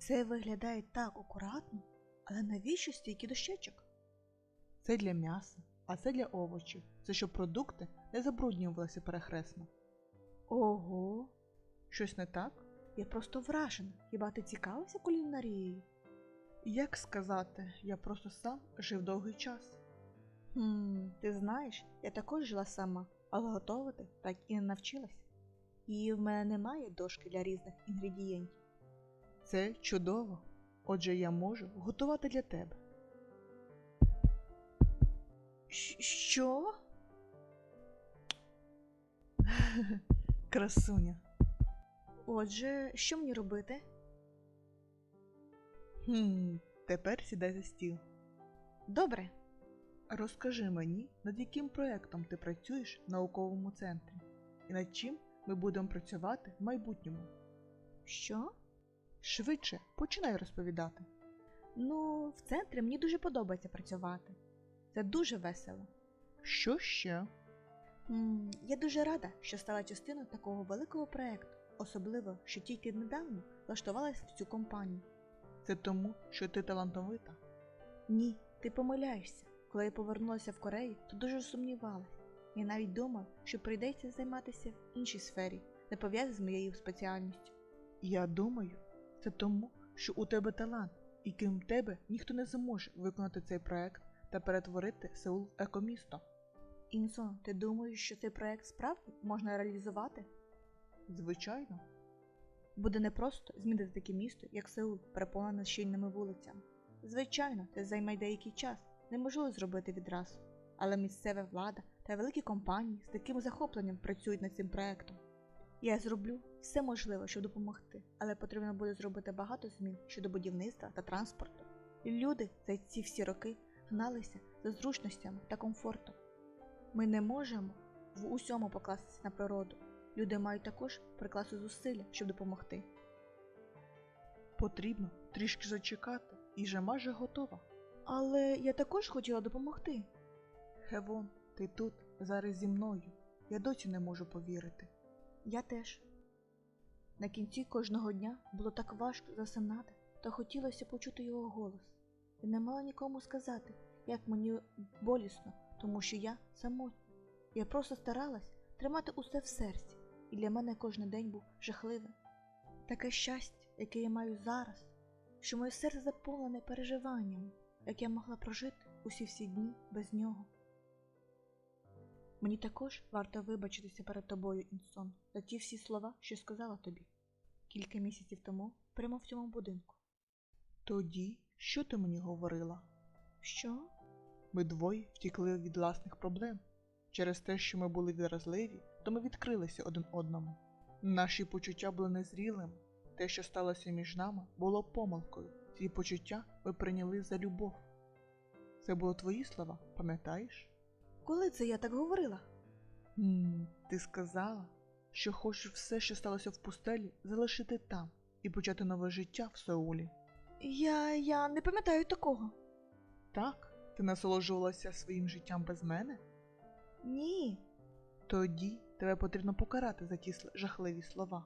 Це виглядає так акуратно, але навіщо стільки дощечок? Це для м'яса, а це для овочів. Це щоб продукти не забруднювалися перехресно. Ого, Щось не так? я просто вражена. Хіба ти цікавився кулінарією? Як сказати, я просто сам жив довгий час. Хм, ти знаєш, я також жила сама, але готувати так і не навчилась. І в мене немає дошки для різних інгредієнтів. Це чудово. Отже, я можу готувати для тебе. Що? Красуня. Отже, що мені робити? Хм, тепер сідай за стіл. Добре, Розкажи мені, над яким проєктом ти працюєш в науковому центрі і над чим ми будемо працювати в майбутньому. що? Швидше починай розповідати. Ну, в центрі мені дуже подобається працювати. Це дуже весело. Що ще? М, Я дуже рада, що стала частиною такого великого проекту, особливо, що тільки недавно влаштувалась в цю компанію. Це тому, що ти талантовита. Ні, ти помиляєшся. Коли я повернулася в Корею, то дуже сумнівалась. Я навіть думав, що прийдеться займатися в іншій сфері, не пов'язаній з моєю спеціальністю. Я думаю, це тому, що у тебе талант, і крім тебе ніхто не зможе виконати цей проект та перетворити Сеул в екомісто. Інсон, ти думаєш, що цей проект справді можна реалізувати? Звичайно, Буде непросто змінити таке місто, як Сеул, переповнене щільними вулицями. Звичайно, це займе деякий час, неможливо зробити відразу. Але місцева влада та великі компанії з таким захопленням працюють над цим проектом. Я зроблю все можливе, щоб допомогти, але потрібно буде зробити багато змін щодо будівництва та транспорту. Люди за ці всі роки гналися за зручностями та комфортом. Ми не можемо в усьому покластися на природу. Люди мають також прикласти зусилля, щоб допомогти. потрібно трішки зачекати, і вже майже готова. Але я також хотіла допомогти. Хевон, ти тут, зараз зі мною. Я досі не можу повірити. Я теж. На кінці кожного дня було так важко засинати, та хотілося почути його голос. І не мала нікому сказати, як мені болісно, тому що я самотня. Я просто старалась тримати усе в серці, і для мене кожен день був жахливим. Таке щастя, яке я маю зараз, що моє серце заповнене переживаннями, як я могла прожити усі всі дні без нього. Мені також варто вибачитися перед тобою, Інсон, за ті всі слова, що сказала тобі кілька місяців тому прямо в цьому будинку. Тоді, що ти мені говорила? Що? Ми двоє втікли від власних проблем. Через те, що ми були відразливі, то ми відкрилися один одному. Наші почуття були незрілими. Те, що сталося між нами, було помилкою. Ці почуття ми прийняли за любов. Це були твої слова, пам'ятаєш? Коли це я так говорила? Хм, ти сказала, що хочеш все, що сталося в пустелі, залишити там і почати нове життя в Сеулі. Я. я не пам'ятаю такого. Так, ти насолоджувалася своїм життям без мене? Ні. Тоді тебе потрібно покарати за ті жахливі слова.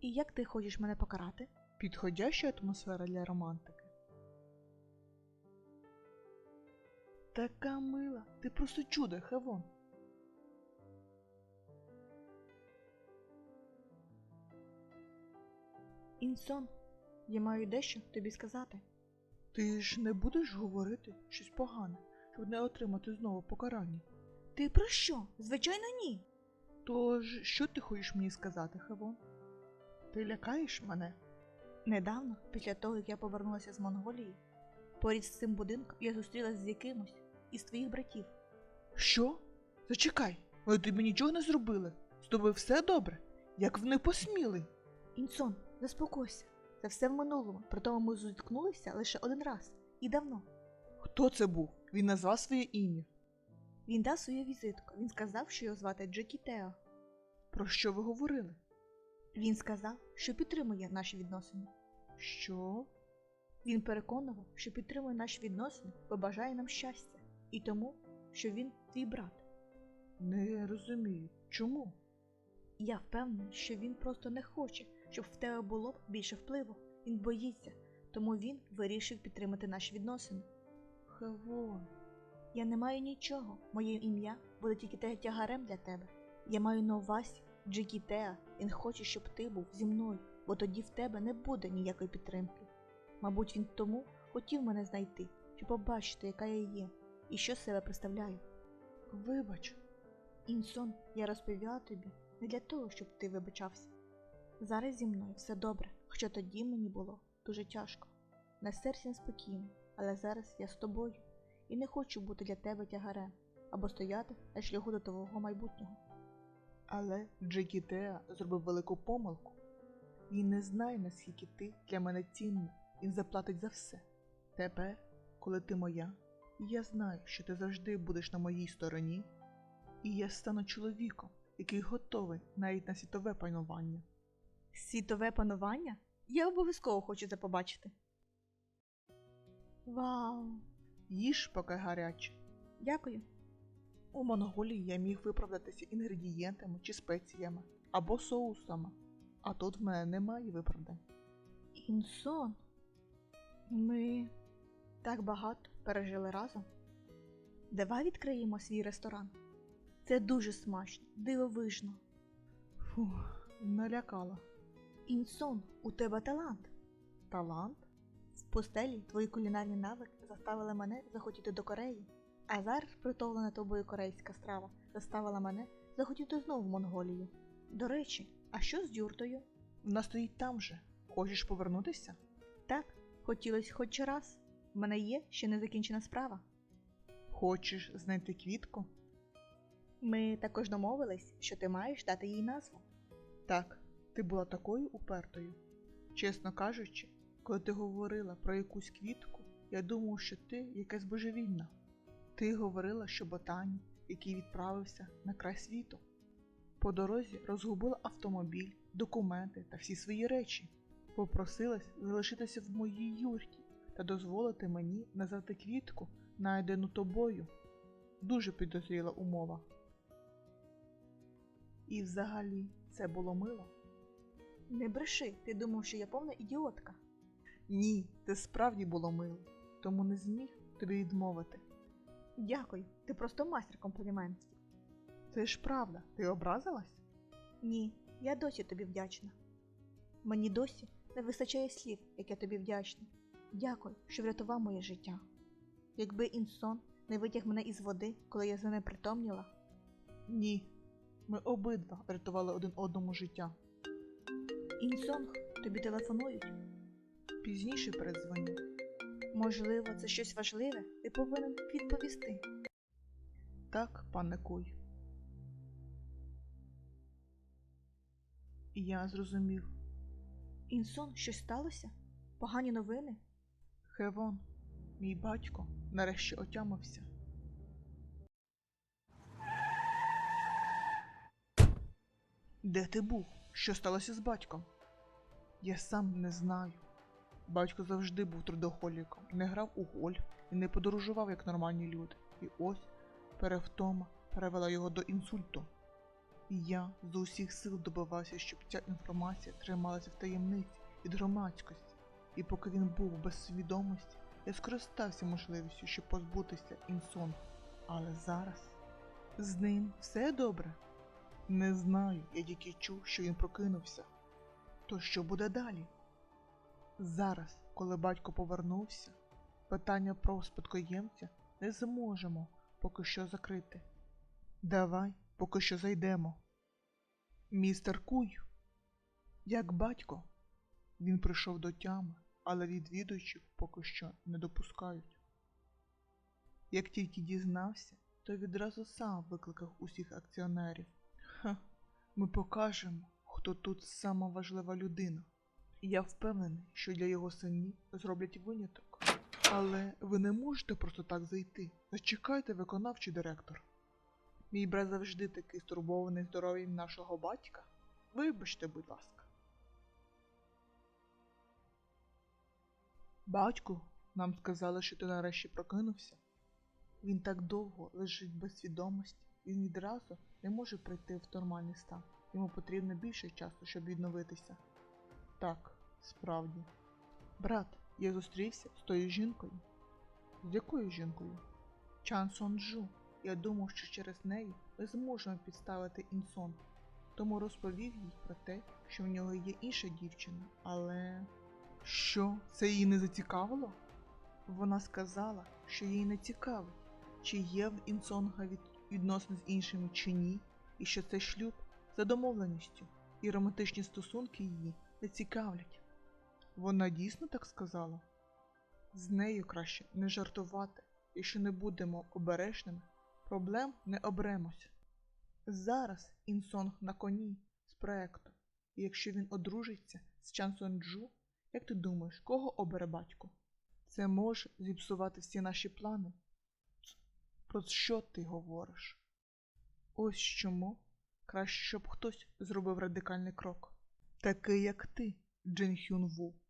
І як ти хочеш мене покарати? Підходяща атмосфера для романтики. Така мила, ти просто чудо, Хевон. Інсон, я маю дещо тобі сказати. Ти ж не будеш говорити щось погане, щоб не отримати знову покарання. Ти про що? Звичайно, ні. Тож, що ти хочеш мені сказати, Хевон? Ти лякаєш мене? Недавно, після того, як я повернулася з Монголії, поряд з цим будинком я зустрілася з якимось із твоїх братів. Що? Зачекай, вони тобі нічого не зробили. З тобою все добре? Як вони посміли? Інсон, заспокойся. Це все в минулому, при тому ми зіткнулися лише один раз і давно. Хто це був? Він назвав своє ім'я. Він дав свою візитку. Він сказав, що його звати Джекі Тео. Про що ви говорили? Він сказав, що підтримує наші відносини. Що? Він переконував, що підтримує наші відносини, бо бажає нам щастя, і тому, що він твій брат. Не розумію. Чому? Я впевнений, що він просто не хоче, щоб в тебе було б більше впливу, Він боїться, тому він вирішив підтримати наші відносини. Хевон. Я не маю нічого. Моє ім'я буде тільки те тягарем для тебе. Я маю на увазі Джикі Теа. Він хоче, щоб ти був зі мною, бо тоді в тебе не буде ніякої підтримки. Мабуть, він тому хотів мене знайти, щоб побачити, яка я є і що себе представляю. Вибач, Інсон, я розповіла тобі не для того, щоб ти вибачався. Зараз зі мною все добре, хоча тоді мені було дуже тяжко. На серці неспокійно, але зараз я з тобою і не хочу бути для тебе тягарем або стояти на шляху до твого майбутнього. але Джекі Теа зробив велику помилку. Він не знає, наскільки ти для мене цінна. Він заплатить за все. Тепер, коли ти моя, я знаю, що ти завжди будеш на моїй стороні, і я стану чоловіком, який готовий навіть на світове панування. Світове панування? Я обов'язково хочу це побачити. Вау! Їж, поки гаряче. Дякую. У Монголії я міг виправдатися інгредієнтами чи спеціями або соусами, а тут в мене немає виправдань. Інсон. Ми так багато пережили разом. Давай відкриємо свій ресторан. Це дуже смачно, дивовижно. Фух, налякала. Інсон, у тебе талант. Талант? В постелі твої кулінарні навики заставили мене захотіти до Кореї. А зараз притовлена тобою корейська страва заставила мене захотіти знову в Монголію. До речі, а що з юртою? Вона стоїть там же. Хочеш повернутися? Так, хотілося хоч раз. В мене є ще не закінчена справа. Хочеш знайти квітку? Ми також домовились, що ти маєш дати їй назву. Так, ти була такою упертою. Чесно кажучи, коли ти говорила про якусь квітку, я думав, що ти якась божевільна. Ти говорила, що ботані, який відправився на край світу. По дорозі розгубила автомобіль, документи та всі свої речі. Попросилась залишитися в моїй юрті та дозволити мені назвати квітку, найдену тобою. Дуже підозріла умова. І взагалі це було мило. Не бреши, ти думав, що я повна ідіотка. Ні, це справді було мило, тому не зміг тобі відмовити. Дякую, ти просто майстер компліментів. Це ж правда, ти образилась? Ні, я досі тобі вдячна. Мені досі не вистачає слів, як я тобі вдячна. Дякую, що врятував моє життя. Якби Інсон не витяг мене із води, коли я занепритомніла, Ні. Ми обидва врятували один одному життя. Інсон, тобі телефонують. Пізніше передзвоню. Можливо, це щось важливе, ти повинен відповісти. Так, пане Куй. І я зрозумів. Інсон, щось сталося? Погані новини? Хевон, мій батько, нарешті отямився. Де ти був? Що сталося з батьком? Я сам не знаю. Батько завжди був трудоголіком, не грав у гольф і не подорожував як нормальні люди. І ось перевтома перевела його до інсульту. І я з усіх сил добивався, щоб ця інформація трималася в таємниці від громадськості. І поки він був без свідомості, я скористався можливістю, щоб позбутися інсон. Але зараз з ним все добре. Не знаю, я тільки чув, що він прокинувся. То що буде далі? Зараз, коли батько повернувся, питання про спадкоємця не зможемо поки що закрити. Давай поки що зайдемо. Містер Куй, як батько, він прийшов до тями, але відвідувачів поки що не допускають. Як тільки дізнався, то відразу сам викликав усіх акціонерів. Ха, ми покажемо, хто тут сама важлива людина. Я впевнений, що для його синів зроблять виняток. Але ви не можете просто так зайти. Зачекайте, виконавчий директор. Мій брат завжди такий стурбований здоров'ям нашого батька. Вибачте, будь ласка. Батьку, нам сказали, що ти нарешті прокинувся. Він так довго лежить без свідомості, він відразу не може прийти в нормальний стан. Йому потрібно більше часу, щоб відновитися. Так, справді. Брат, я зустрівся з тою жінкою. З якою жінкою? Чан Сонджу. Я думав, що через неї ми зможемо підставити Інсон. Тому розповів їй про те, що в нього є інша дівчина, але. Що, це її не зацікавило? Вона сказала, що їй не цікавить, чи є в Інсонга від... відносини з іншими чи ні, і що це шлюб за домовленістю, і романтичні стосунки її не цікавлять. Вона дійсно так сказала? З нею краще не жартувати, якщо не будемо обережними, проблем не обремось. Зараз Інсонг на коні з проекту, і якщо він одружиться з Чан Сонджу, як ти думаєш, кого обере батько? Це може зіпсувати всі наші плани. Про що ти говориш? Ось чому краще, щоб хтось зробив радикальний крок. Такий, як ти, Джин Хюн Ву.